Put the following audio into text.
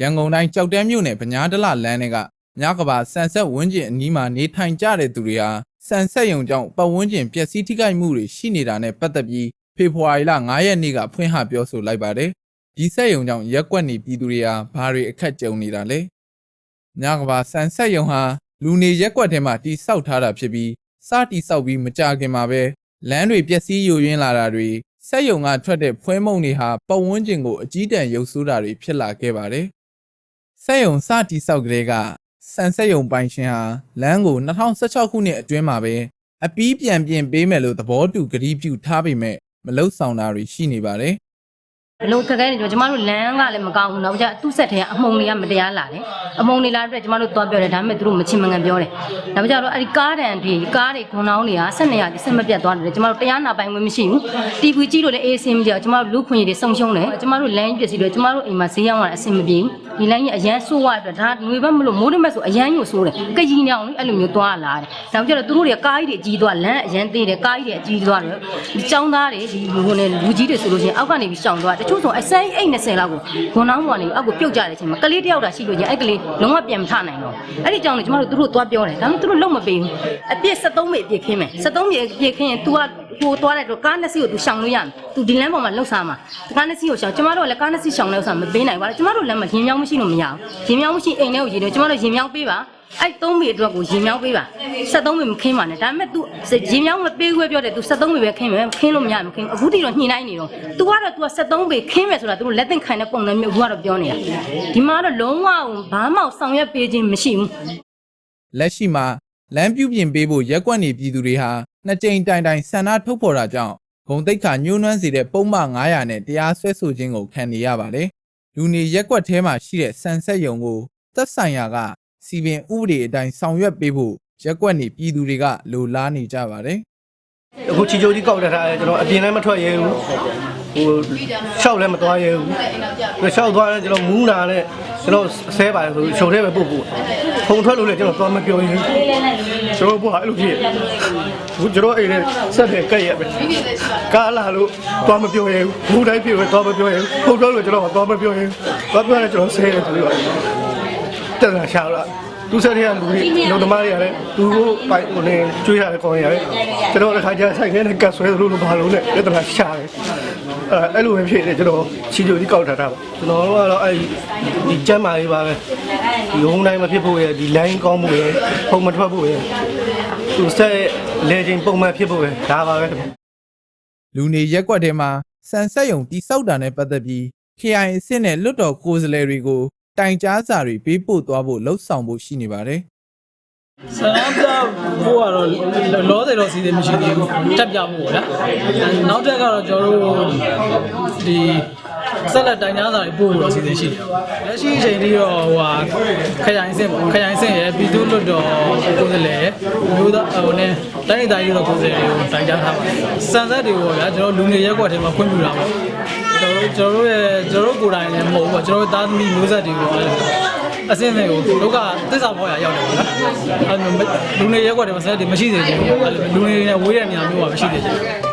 ရန်ကုန်တိုင်းကြောက်တဲမြို့နယ်ဗညားဒလလမ်းတွေကညကဘာဆန်ဆက်ဝန်းကျင်အနီးမှာနေထိုင်ကြတဲ့သူတွေဟာဆန်ဆက်ယုံကြောင့်ပတ်ဝန်းကျင်ပျက်စီးထိခိုက်မှုတွေရှိနေတာနဲ့ပတ်သက်ပြီးဖေဖော်ဝါရီလ9ရက်နေ့ကဖွင့်ဟပြောဆိုလိုက်ပါတယ်။ဒီဆက်ယုံကြောင့်ရက်ကွက်နေပြည်သူတွေဟာဘာတွေအခက်ကြုံနေတာလဲ။ညကဘာဆန်ဆက်ယုံဟာလူနေရက်ကွက်ထဲမှာတိစောက်ထားတာဖြစ်ပြီးစတိစောက်ပြီးမကြခင်မှာပဲလမ်းတွေပျက်စီးယိုယွင်းလာတာတွေဆက်ယုံကထွက်တဲ့ဖွဲမုံတွေဟာပတ်ဝန်းကျင်ကိုအကြီးတန်းရုပ်ဆိုးတာတွေဖြစ်လာခဲ့ပါတယ်။စ က်ယုံစတီဆောက်ကလေးကစံစက်ယုံပိုင်ရှင်ဟာလမ်းကို2016ခုနှစ်အတွင်းမှာပဲအပီးပြန်ပြင်ပေးမယ်လို့သဘောတူကတိပြုထားပေမဲ့မလုံဆောင်တာတွေရှိနေပါတယ်ဘ လို့ခက်ခဲနေကြကျမတို့လမ်းကလည်းမကောင်းဘူးနောက်ကြသူ့ဆက်ထဲကအမှုံတွေကမတရားလာတယ်အမှုံတွေလာတဲ့အတွက်ကျမတို့သွားပြောတယ်ဒါပေမဲ့သူတို့မချင်မငံပြောတယ်နောက်ကြတော့အဲ့ဒီကားတန်တွေကားတွေခွန်အောင်တွေကဆက်နေရဒီဆက်မပြတ်သွားတယ်ကျမတို့တရားနာပိုင်ဝင်မရှိဘူး TV ကြည့်လို့လည်းအေးအဆင်မပြေဘူးကျမတို့လူခွင့်ရည်တွေစုံရှုံးတယ်ကျမတို့လမ်းကြီးပစ္စည်းတွေကျမတို့အိမ်မှာဈေးရောက်လာအဆင်မပြေဘူးဒီလမ်းကြီးအရန်ဆိုးသွားတဲ့အတွက်ဒါငွေဘက်မလို့မိုးရမက်ဆိုအရန်ညို့ဆိုးတယ်ကကြီးနေအောင်လေအဲ့လိုမျိုးသွားလာတယ်နောက်ကြတော့သူတို့တွေကကားကြီးတွေအကြီးသွားလမ်းအရန်သေးတယ်ကားကြီးတွေအကြီးသွားတယ်ဒီចောင်းသားတွေဒီဟိုနဲ့လူကြီးတွေဆိုလို့ရှိရင်အောက်ကနေပြီးရှောင်သွားတချို့ဆိုအစမ်းအိတ်20လောက်ကိုဂွန်နောင်းပေါ်နေအောက်ကိုပြုတ်ကြတဲ့အချိန်မှာကလေးတယောက်တာရှိလို့ချင်းအဲ့ကလေးလုံးဝပြန်မထနိုင်တော့အဲ့ဒီကြောင့်လေကျမတို့သူတို့သွားပြောတယ်ဒါပေမဲ့သူတို့လုံးမပေးဘူးအပြစ်73မိအပြစ်ခင်းမယ်73မိအပြစ်ခင်းရင် तू ကဟိုသွားတဲ့တော့ကားနှစ်စီးကို तू ရှောင်လို့ရမယ် तू ဒီလမ်းပေါ်မှာလှုပ်ရှားမှာကားနှစ်စီးကိုရှောင်ကျမတို့ကလည်းကားနှစ်စီးရှောင်တဲ့ဥစ္စာမပေးနိုင်ပါဘူးကျမတို့လမ်းမှာရင်မြောင်းမရှိလို့မရဘူးရင်မြောင်းမရှိအိမ်ထဲကိုရေတယ်ကျမတို့ရင်မြောင်းပေးပါ အဲ့သုံးမိအတွက်ကိုရင်မြောင်းပေးပါ73မိမခင်းပါနဲ့ဒါပေမဲ့ तू ရင်မြောင်းမပေးခွဲပြောတယ် तू 73မိပဲခင်းမယ်ခင်းလို့မရဘူးခင်းအခုတိတော့ညှိနှိုင်းနေတော့ तू ကတော့ तू က73မိခင်းမယ်ဆိုတာ तू လက်သင့်ခံတဲ့ပုံစံမျိုးအခုကတော့ပြောနေတာဒီမှာတော့လုံးဝဘာမှဆောင်ရွက်ပေးခြင်းမရှိဘူး ။လက်ရှိမှာလမ်းပြုပြင်ပေးဖို့ရက်ကွက်နေပြည်သူတွေဟာနှစ်ကြိမ်တိုင်တိုင်ဆန္ဒထုတ်ဖော်တာကြောင့်ဂုံတိတ်ခါညှိုးနှွမ်းစေတဲ့ပုံမှန်900နဲ့တရားစွဲဆိုခြင်းကိုခံနေရပါတယ်။လူနေရက်ကွက်ထဲမှာရှိတဲ့ဆန်ဆက်ယုံကိုသက်ဆိုင်ရာက စီပင်ဥပဒေအတိုင်းဆောင်ရွက်ပေးဖို့ရက်ကွက်နေပြည်သူတွေကလိုလားနေကြပါတယ်။အခုချီချိုကြီးကောက်တက်ထားတယ်ကျွန်တော်အပြင်လည်းမထွက်ရဲဘူးဟိုရှောက်လည်းမသွားရဲဘူးပြီးရှောက်သွားလည်းကျွန်တော်မူးနာနဲ့ကျွန်တော်ဆဲပါတယ်ဆိုရှုံထဲပဲပို့ပို့ဖုံထွက်လို့လည်းကျွန်တော်သွားမပြောရဲဘူးကျွန်တော်ဘွားအဲ့လိုဖြစ်ဘူးကျွန်တော်အိမ်နဲ့ဆက်တယ်ကက်ရက်ပဲကားလာလို့သွားမပြောရဲဘူးဘူးတိုင်းပြေပဲသွားမပြောရဲဘူးဖုံထွက်လို့ကျွန်တော်သွားမပြောရဲဘူးသွားပြောရင်ကျွန်တော်ဆဲတယ်ဆိုတော့ တက်လာရှာလာသူဆက်တဲ့လူတွေလူသမားတွေရတယ်သူတို့ပိုင်ဟိုနေကျွေးရတယ်ကောင်းရတယ်ကျွန်တော်တစ်ခါကျဆိုင်ထဲနဲ့ကတ်ဆွဲလို့လို့ဘာလို့လဲပြဿနာရှာတယ်အဲအဲ့လိုပဲဖြစ်နေကျွန်တော်ချီချိုကြီးကောက်ထားတာပါကျွန်တော်တို့ကတော့အဲ့ဒီကျမ်းမာရေးပါပဲဒီဟုံးတိုင်းမဖြစ်ဖို့ရဒီ line ကောင်းဖို့ရဖုံမထွက်ဖို့ရသူဆက်လေချင်းပုံမှန်ဖြစ်ဖို့ရဒါပါပဲလူနေရက်ကွက်ထဲမှာစံဆက်ယုံတိစောက်တာနဲ့ပတ်သက်ပြီး KI အစ်စ်နဲ့လွတ်တော်ကိုယ်စားလှယ်တွေကို တိုင်ကြားစာတွေပေးပို့သွားဖို့လှုံ့ဆော်ဖို့ရှိနေပါတယ်ဆန္ဒပြဖို့ကတော့လောတယ်တော့စီစဉ်မရှိသေးဘူးတက်ပြဖို့ပေါ့ဗျာအဲနောက်တက်ကတော့ကျွန်တော်တို့ဒီ ဆက်လက်တိုင်ကြားစာတွေပို့ဖို့တော့စီစဉ်ရှိတယ်လက်ရှိအချိန်ထိတော့ဟိုဟာခရိုင်စင်ခရိုင်စင်ရဲ့ပြည်သူ့လွတ်တော်ကိုယ်စားလှယ်မျိုးသားဟိုနဲ့တိုင်းဒေသကြီးတော့ကိုယ်စားလှယ်တွေကိုတိုင်ကြားထားပါတယ်စံဆက်တွေကိုပေါ့ဗျာကျွန်တော်လူနေရက်ကွက်ထဲမှာခွင့်ပြုတာပေါ့ကျွန်တော်တို့ကျွန်တော်တို့ရဲ့ကျွန်တော်တို့ကိုယ်တိုင်လည်းမဟုတ်ဘူးပေါ့ကျွန်တော်တို့သားသမီးမျိုးဆက်တွေကိုအဲ့လိုအစင်းတွေကိုဒုက္ခသစ္စာပေါ်ရရောက်တယ်ပေါ့နော်အဲ့လိုလူနေရက်ကွက်တွေမှာဆက်တွေမရှိသေးဘူးအဲ့လိုလူနေနဲ့ဝေးတဲ့နေရာမျိုးကမရှိသေးဘူး